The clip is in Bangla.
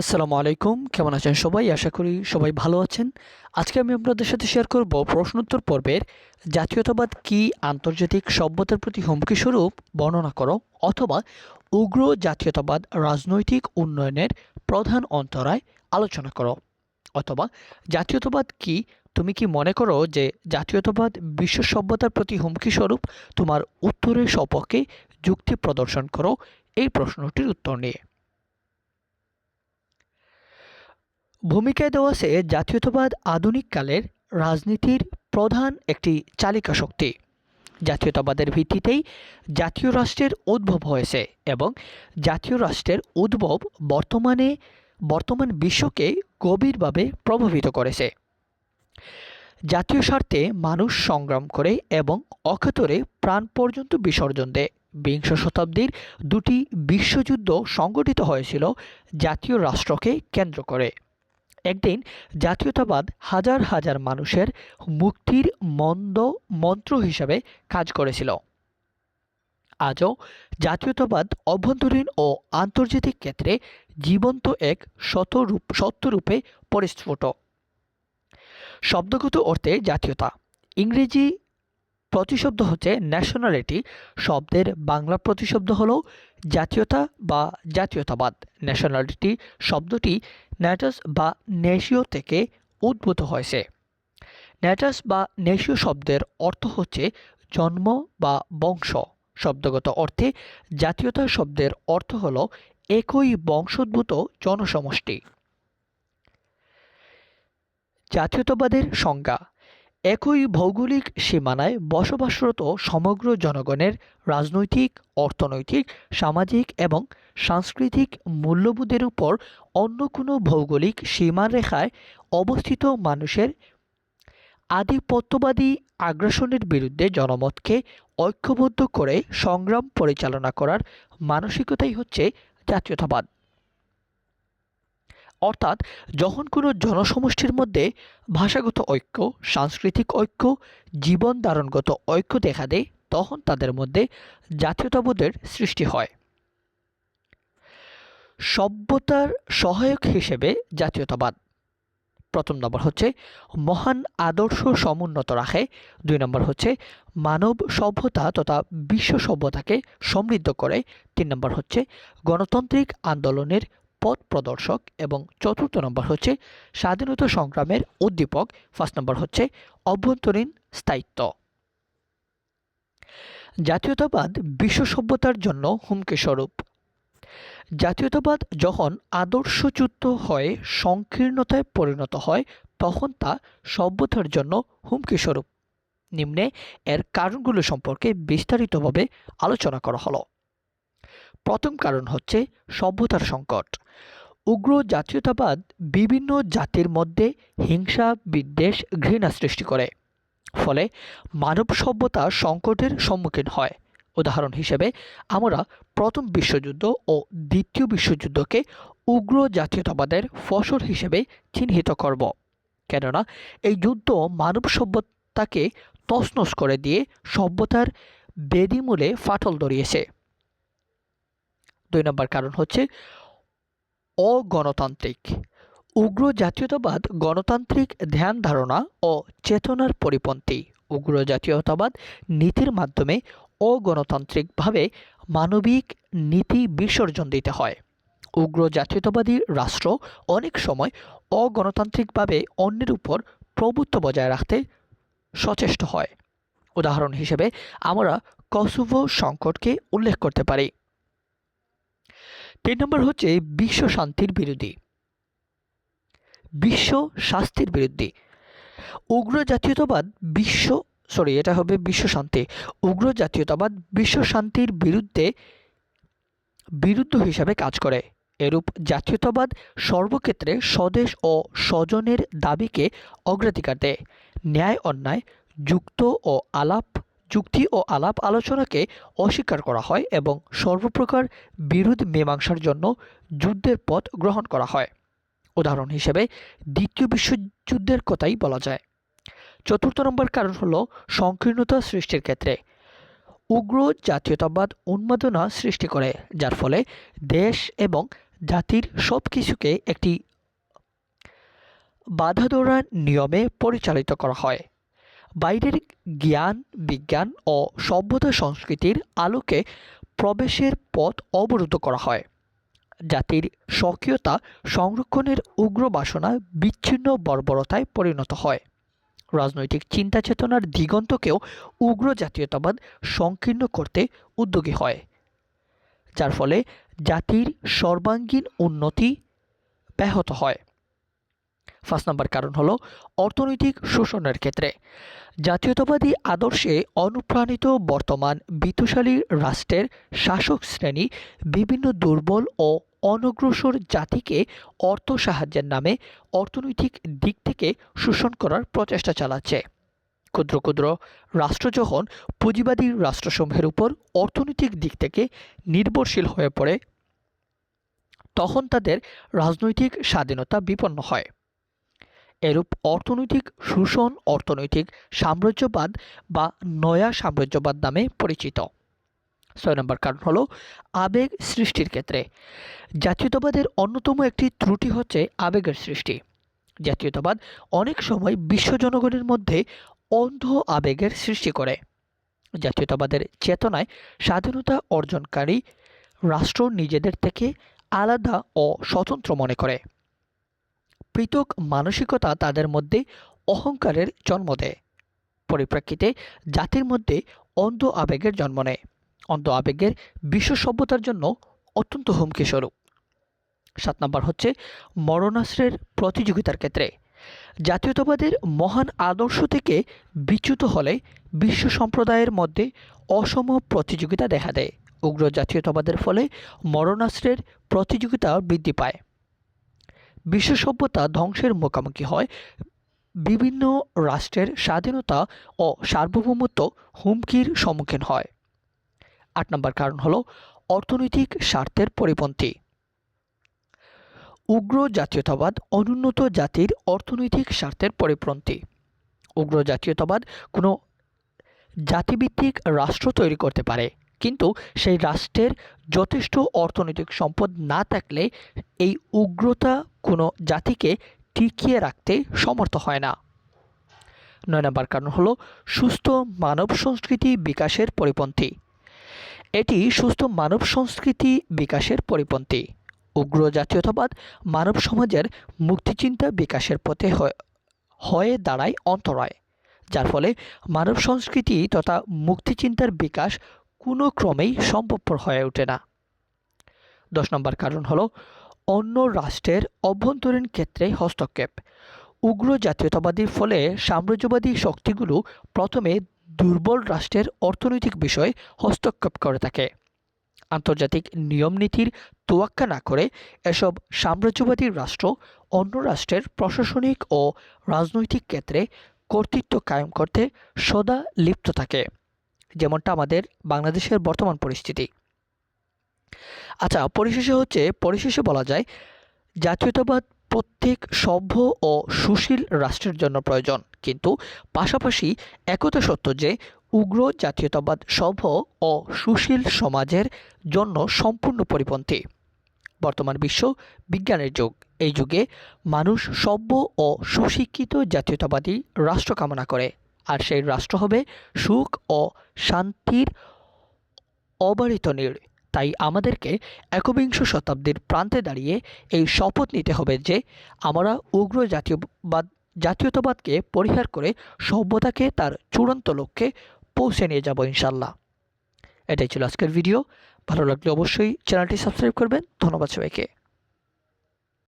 আসসালামু আলাইকুম। কেমন আছেন সবাই? আশা করি সবাই ভালো আছেন। আজকে আমি আপনাদের সাথে শেয়ার করব প্রশ্নোত্তর পর্বের জাতীয়তাবাদ কি, আন্তর্জাতিক সভ্যতার প্রতি হুমকি স্বরূপ বর্ণনা করো অথবা উগ্র জাতীয়তাবাদ রাজনৈতিক উন্নয়নের প্রধান অন্তরায় আলোচনা করো। অথবা জাতীয়তাবাদ কি, তুমি কি মনে করো যে জাতীয়তাবাদ বিশ্ব সভ্যতার প্রতি হুমকি স্বরূপ তোমার উত্তরের সপক্ষে যুক্তি প্রদর্শন করো? এই প্রশ্নটির উত্তর নিয়ে। ভূমিকায় দেওয়া আছে জাতীয়তাবাদ আধুনিক কালের রাজনীতির প্রধান একটি চালিকা শক্তি। জাতীয়তাবাদের ভিত্তিতেই জাতীয় রাষ্ট্রের উদ্ভব হয়েছে এবং জাতীয় রাষ্ট্রের উদ্ভব বর্তমানে বর্তমান বিশ্বকে গভীরভাবে প্রভাবিত করেছে। জাতীয় স্বার্থে মানুষ সংগ্রাম করে এবং অকাতরে প্রাণ পর্যন্ত বিসর্জন দেয়। বিংশ শতাব্দীর দুটি বিশ্বযুদ্ধ সংগঠিত হয়েছিল জাতীয় রাষ্ট্রকে কেন্দ্র করে। একদিন জাতীয়তাবাদ হাজার হাজার মানুষের মুক্তির মন্দ মন্ত্র হিসাবে কাজ করেছিল। আজও জাতীয়তাবাদ অভ্যন্তরীণ ও আন্তর্জাতিক ক্ষেত্রে জীবন্ত এক শতরূপ সত্যরূপে পরিস্ফুট। শব্দগত অর্থে জাতীয়তা। ইংরেজি প্রতিশব্দ হচ্ছে ন্যাশনালিটি শব্দের বাংলা প্রতিশব্দ হলো জাতীয়তা বা জাতীয়তাবাদ। ন্যাশনালিটি শব্দটি ন্যাটাস বা নেশীয় থেকে উদ্ভূত হয়েছে। ন্যাটাস বা নেশীয় শব্দের অর্থ হচ্ছে জন্ম বা বংশ। শব্দগত অর্থে জাতীয়তা শব্দের অর্থ হল একই বংশোদ্ভূত জনসমষ্টি। জাতীয়তাবাদের সংজ্ঞা একই ভৌগোলিক সীমানায় বসবাসরত সমগ্র জনগণের রাজনৈতিক, অর্থনৈতিক, সামাজিক এবং সাংস্কৃতিক মূল্যবোধের উপর অন্য কোনো ভৌগোলিক সীমারেখায় অবস্থিত মানুষের আধিপত্যবাদী আগ্রাসনের বিরুদ্ধে জনমতকে ঐক্যবদ্ধ করে সংগ্রাম পরিচালনা করার মানসিকতাই হচ্ছে জাতীয়তাবাদ। অর্থাৎ যখন কোনো জনসমষ্টির মধ্যে ভাষাগত ঐক্য, সাংস্কৃতিক ঐক্য, জীবন ধারণগত ঐক্য দেখা দেয়, তখন তাদের মধ্যে জাতীয়তাবোধের সৃষ্টি হয়। সভ্যতার সহায়ক হিসেবে জাতীয়তাবাদ। প্রথম নম্বর হচ্ছে মহান আদর্শ সমুন্নত রাখে। দুই নম্বর হচ্ছে মানব সভ্যতা তথা বিশ্ব সভ্যতাকে সমৃদ্ধ করে। তিন নম্বর হচ্ছে গণতান্ত্রিক আন্দোলনের পথ প্রদর্শক এবং চতুর্থ নম্বর হচ্ছে স্বাধীনতা সংগ্রামের উদ্দীপক। ফার্স্ট নম্বর হচ্ছে অভ্যন্তরীণ স্থায়িত্ব। জাতীয়তাবাদ বিশ্ব সভ্যতার জন্য হুমকি স্বরূপ। জাতীয়তাবাদ যখন আদর্শচ্যুত হয়ে সংকীর্ণতায় পরিণত হয়, তখন তা সভ্যতার জন্য হুমকি স্বরূপ। নিম্নে এর কারণগুলো সম্পর্কে বিস্তারিতভাবে আলোচনা করা হলো। প্রথম কারণ হচ্ছে সভ্যতার সংকট। উগ্র জাতীয়তাবাদ বিভিন্ন জাতির মধ্যে হিংসা, বিদ্বেষ, ঘৃণা সৃষ্টি করে। ফলে মানব সভ্যতা সংকটের সম্মুখীন হয়। উদাহরণ হিসেবে, আমরা প্রথম বিশ্বযুদ্ধ ও দ্বিতীয় বিশ্বযুদ্ধকে উগ্র জাতীয়তাবাদের ফসল হিসেবে চিহ্নিত করব। কেননা, এই যুদ্ধ মানব সভ্যতাকে তছনছ করে দিয়ে সভ্যতার বেদিমূলে ফাটল ধরিয়েছে। দুই নম্বর কারণ হচ্ছে অগণতান্ত্রিক। উগ্র জাতীয়তাবাদ, গণতান্ত্রিক ধ্যান ধারণা ও চেতনার পরিপন্থী। উগ্র জাতীয়তাবাদ নীতির মাধ্যমে অগণতান্ত্রিকভাবে মানবিক নীতি বিসর্জন দিতে হয়। উগ্র জাতীয়তাবাদী রাষ্ট্র অনেক সময় অগণতান্ত্রিকভাবে অন্যের উপর প্রভুত্ব বজায় রাখতে সচেষ্ট হয়। উদাহরণ হিসেবে আমরা কসোভো সংকটকে উল্লেখ করতে পারি। তিন নম্বর হচ্ছে বিশ্ব শান্তির বিরোধী। বিশ্ব স্বাস্থ্যের বিরোধী। উগ্র জাতীয়তাবাদ বিশ্ব সরি এটা হবে বিশ্ব শান্তি। উগ্র জাতীয়তাবাদ বিশ্ব শান্তির বিরুদ্ধে বিরুদ্ধ হিসাবে কাজ করে। এরূপ জাতীয়তাবাদ সর্বক্ষেত্রে স্বদেশ ও স্বজনের দাবিকে অগ্রাধিকার দেয়। ন্যায় অন্যায়, যুক্ত ও আলাপ যুক্তি ও আলাপ আলোচনাকে অস্বীকার করা হয় এবং সর্বপ্রকার বিরোধ মীমাংসার জন্য যুদ্ধের পথ গ্রহণ করা হয়। উদাহরণ হিসেবে, দ্বিতীয় বিশ্বযুদ্ধের কথাই বলা যায়। চতুর্থ নম্বর কারণ হল সংকীর্ণতা সৃষ্টির ক্ষেত্রে। উগ্র জাতীয়তাবাদ উন্মাদনা সৃষ্টি করে, যার ফলে দেশ এবং জাতির সব কিছুকে একটি বাধাধরা নিয়মে পরিচালিত করা হয়। বাইরের জ্ঞান, বিজ্ঞান ও সভ্যতা সংস্কৃতির আলোকে প্রবেশের পথ অবরুদ্ধ করা হয়। জাতির স্বকীয়তা সংরক্ষণের উগ্র বাসনা বিচ্ছিন্ন বর্বরতায় পরিণত হয়। রাজনৈতিক চিন্তা চেতনার দিগন্তকেও উগ্র জাতীয়তাবাদ সংকীর্ণ করতে উদ্যোগী হয়। যার ফলে জাতির সর্বাঙ্গীন উন্নতি ব্যাহত হয়। ফার্স্ট নাম্বার কারণ হলো অর্থনৈতিক শোষণের ক্ষেত্রে। জাতীয়তাবাদী আদর্শে অনুপ্রাণিত বর্তমান বিত্তশালী রাষ্ট্রের শাসক শ্রেণি বিভিন্ন দুর্বল ও অনগ্রসর জাতিকে অর্থ সাহায্যের নামে অর্থনৈতিক দিক থেকে শোষণ করার প্রচেষ্টা চালাচ্ছে। ক্ষুদ্র ক্ষুদ্র রাষ্ট্র যখন পুঁজিবাদী রাষ্ট্রসমূহের উপর অর্থনৈতিক দিক থেকে নির্ভরশীল হয়ে পড়ে, তখন তাদের রাজনৈতিক স্বাধীনতা বিপন্ন হয়। এরূপ অর্থনৈতিক শোষণ, অর্থনৈতিক সাম্রাজ্যবাদ বা নয়া সাম্রাজ্যবাদ নামে পরিচিত। ছয় নম্বর কারণ হলো আবেগ সৃষ্টির ক্ষেত্রে। জাতীয়তাবাদের অন্যতম একটি ত্রুটি হচ্ছে আবেগের সৃষ্টি। জাতীয়তাবাদ অনেক সময় বিশ্ব জনগণের মধ্যে অন্ধ আবেগের সৃষ্টি করে। জাতীয়তাবাদের চেতনায় স্বাধীনতা অর্জনকারী রাষ্ট্র নিজেদের থেকে আলাদা ও স্বতন্ত্র মনে করে। পৃথক মানসিকতা তাদের মধ্যে অহংকারের জন্ম দেয়। পরিপ্রেক্ষিতে জাতির মধ্যে অন্ধ আবেগের জন্ম নেয়। অন্ধ আবেগের বিশ্ব সভ্যতার জন্য অত্যন্ত হুমকি স্বরূপ সাত নম্বর হচ্ছে মরণাস্ত্রের প্রতিযোগিতার ক্ষেত্রে। জাতীয়তাবাদের মহান আদর্শ থেকে বিচ্যুত হলে বিশ্ব সম্প্রদায়ের মধ্যে অসম প্রতিযোগিতা দেখা দেয়। উগ্র জাতীয়তাবাদের ফলে মরণাস্ত্রের প্রতিযোগিতা বৃদ্ধি পায়। বিশ্ব সভ্যতা ধ্বংসের মুখোমুখি হয়। বিভিন্ন রাষ্ট্রের স্বাধীনতা ও সার্বভৌমত্ব হুমকির সম্মুখীন হয়। আট নম্বর কারণ হল অর্থনৈতিক স্বার্থের পরিপন্থী। উগ্র জাতীয়তাবাদ অনুন্নত জাতির অর্থনৈতিক স্বার্থের পরিপন্থী। উগ্র জাতীয়তাবাদ কোনো জাতিভিত্তিক রাষ্ট্র তৈরি করতে পারে। কিন্তু সেই রাষ্ট্রের যথেষ্ট অর্থনৈতিক সম্পদ না থাকলে এই উগ্রতা কোনো জাতিকে টিকিয়ে রাখতে সমর্থ হয় না। নয় নম্বর কারণ হলো সুস্থ মানব সংস্কৃতি বিকাশের পরিপন্থী। এটি সুস্থ মানব সংস্কৃতি বিকাশের পরিপন্থী। উগ্র জাতীয়তাবাদ মানব সমাজের মুক্তিচিন্তা বিকাশের পথে হয়ে দাঁড়ায় অন্তরায়, যার ফলে মানব সংস্কৃতি তথা মুক্তিচিন্তার বিকাশ কোনো ক্রমেই সম্ভবপর হয়ে ওঠে না। দশ নম্বর কারণ হলো, অন্য রাষ্ট্রের অভ্যন্তরীণ ক্ষেত্রে হস্তক্ষেপ। উগ্র জাতীয়তাবাদীর ফলে সাম্রাজ্যবাদী শক্তিগুলো প্রথমে দুর্বল রাষ্ট্রের অর্থনৈতিক বিষয়ে হস্তক্ষেপ করে থাকে। আন্তর্জাতিক নিয়মনীতির তোয়াক্কা না করে এসব সাম্রাজ্যবাদী রাষ্ট্র অন্য রাষ্ট্রের প্রশাসনিক ও রাজনৈতিক ক্ষেত্রে কর্তৃত্ব কায়েম করতে সদা লিপ্ত থাকে। যেমনটা আমাদের বাংলাদেশের বর্তমান পরিস্থিতি। আচ্ছা পরিশেষে হচ্ছে, পরিশেষে বলা যায়, জাতীয়তাবাদ প্রত্যেক সভ্য ও সুশীল রাষ্ট্রের জন্য প্রয়োজন। কিন্তু পাশাপাশি একতা সত্য যে, উগ্র জাতীয়তাবাদ সভ্য ও সুশীল সমাজের জন্য সম্পূর্ণ পরিপন্থী। বর্তমান বিশ্ব বিজ্ঞানের যুগ। এই যুগে মানুষ সভ্য ও সুশিক্ষিত জাতীয়তাবাদী রাষ্ট্র কামনা করে। আর সেই রাষ্ট্র হবে সুখ ও শান্তির অবারিত নীড় তাই আমাদেরকে একবিংশ শতাব্দীর প্রান্তে দাঁড়িয়ে এই শপথ নিতে হবে যে আমরা উগ্র জাতীয়বাদ, জাতীয়তাবাদকে পরিহার করে সভ্যতাকে তার চূড়ান্ত লক্ষ্যে পৌঁছে নিয়ে যাব ইনশাল্লাহ এটাই ছিল আজকের ভিডিও। ভালো লাগলে অবশ্যই চ্যানেলটি সাবস্ক্রাইব করবেন। ধন্যবাদ সবাইকে।